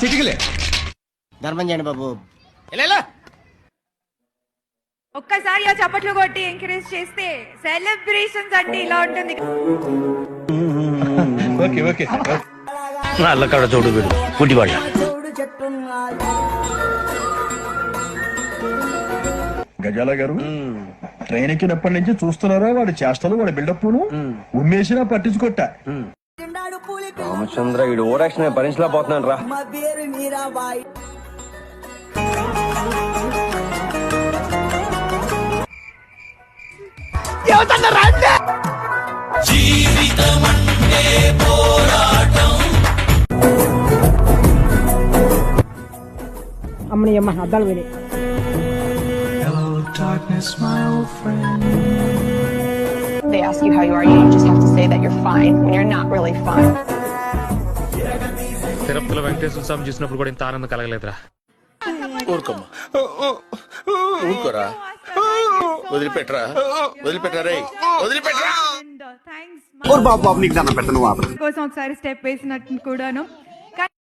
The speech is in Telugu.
చిటికలే. ధర్మం చేయండి బాబు. ఒక్కసారి ఆ చప్పట్లు కొట్టి ఎంకరేజ్ చేస్తే సెలబ్రేషన్స్ అంటే ఇలా ఉంటుంది. Okay okay. చూడు వీడు గుడ్డివాళ్ళ. గజాల గారు ట్రైన్ ఎక్కినప్పటి నుంచి చూస్తున్నారా వాడి చేష్టలు వాడి బిల్డప్ ఉమ్మేసినా పట్టించుకోట రామచంద్ర వీడు ఓరాక్షన్ భరించలేకపోతున్నాను రా. అమ్మని అమ్మ అద్దాలు పోయినాయి They ask you how you are, you just have to say that you're fine when you're not really fine. తిరుపతిలో వెంకటేశ్వర స్వామి చూసినప్పుడు కూడా ఇంత ఆనందం కలగలేదురా. ఊరుకోమ్మా. ఊరుకోరా? వదిలిపెట్టరా? వదిలిపెట్టరా రే? వదిలిపెట్టరా? థ్యాంక్స్ బాబు బాబు నీకు దండం పెట్టను కోసం ఒకసారి స్టెప్ వేసినట్టు కూడాను.